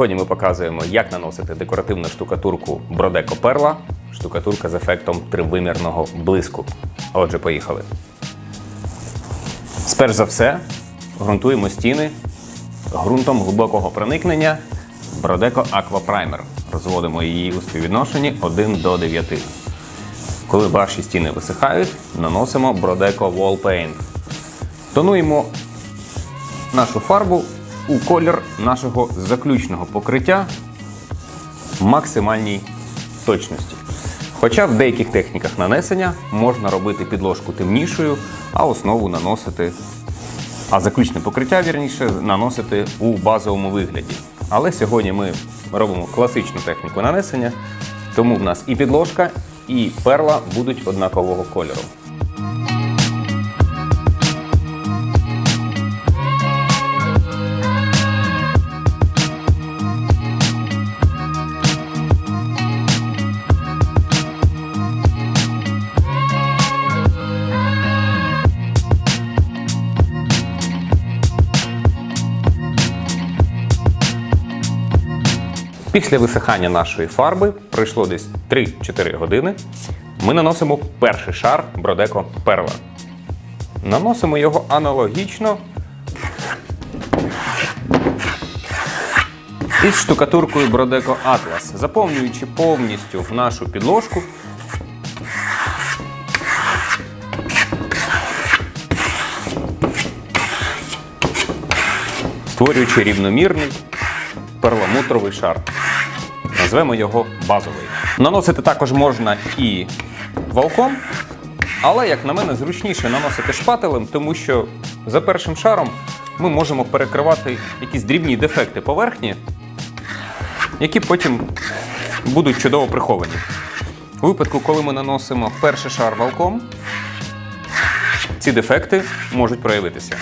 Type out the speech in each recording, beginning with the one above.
Сьогодні ми показуємо, як наносити декоративну штукатурку Бродеко Перла, штукатурка з ефектом тривимірного блиску. Отже, поїхали. Сперш за все, ґрунтуємо стіни ґрунтом глибокого проникнення Бродеко Aqua Primer. Розводимо її у співвідношенні 1 до 9. Коли ваші стіни висихають, наносимо Brodeco Wall Paint. Тонуємо нашу фарбу у колір нашого заключного покриття максимальній точності. Хоча в деяких техніках нанесення можна робити підложку темнішою, а основу наносити, а заключне покриття, вірніше, наносити у базовому вигляді. Але сьогодні ми робимо класичну техніку нанесення, тому в нас і підложка, і перла будуть однакового кольору. Після висихання нашої фарби пройшло десь 3-4 години. Ми наносимо перший шар Бродеко Перла. Наносимо його аналогічно із штукатуркою Бродеко Atlas, заповнюючи повністю в нашу підложку. Створюючи рівномірний перламутровий шар. Назвемо його базовий. Наносити також можна і валком, але, як на мене, зручніше наносити шпателем, тому що за першим шаром ми можемо перекривати якісь дрібні дефекти поверхні, які потім будуть чудово приховані. У випадку, коли ми наносимо перший шар валком, ці дефекти можуть проявитися.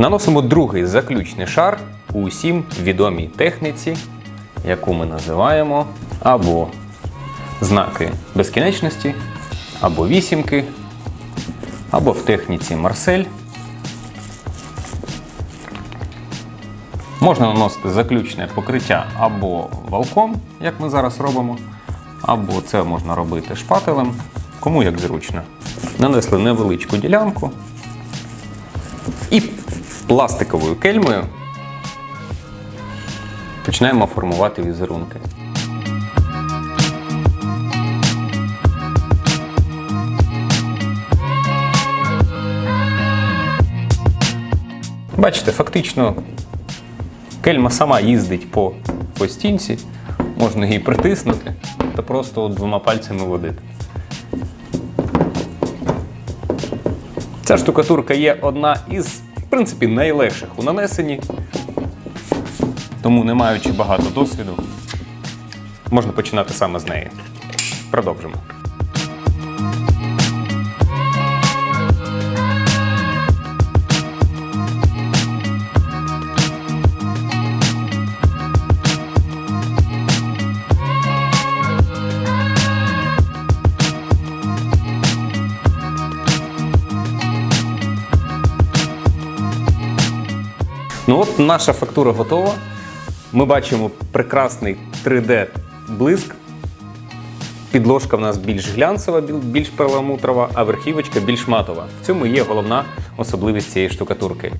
Наносимо другий заключний шар у усім відомій техніці, яку ми називаємо або знаки безкінечності, або вісімки, або в техніці Марсель. Можна наносити заключне покриття або валком, як ми зараз робимо, або це можна робити шпателем, кому як зручно. Нанесли невеличку ділянку. Пластиковою кельмою починаємо формувати візерунки. Бачите, фактично кельма сама їздить по, по стінці, можна її притиснути та просто двома пальцями водити. Ця штукатурка є одна із, в принципі, найлегших у нанесенні. Тому, не маючи багато досвіду, можна починати саме з неї. Продовжимо. Ну от наша фактура готова. Ми бачимо прекрасний 3D блиск. Підложка в нас більш глянцева, більш перламутрова, а верхівочка більш матова. В цьому є головна особливість цієї штукатурки.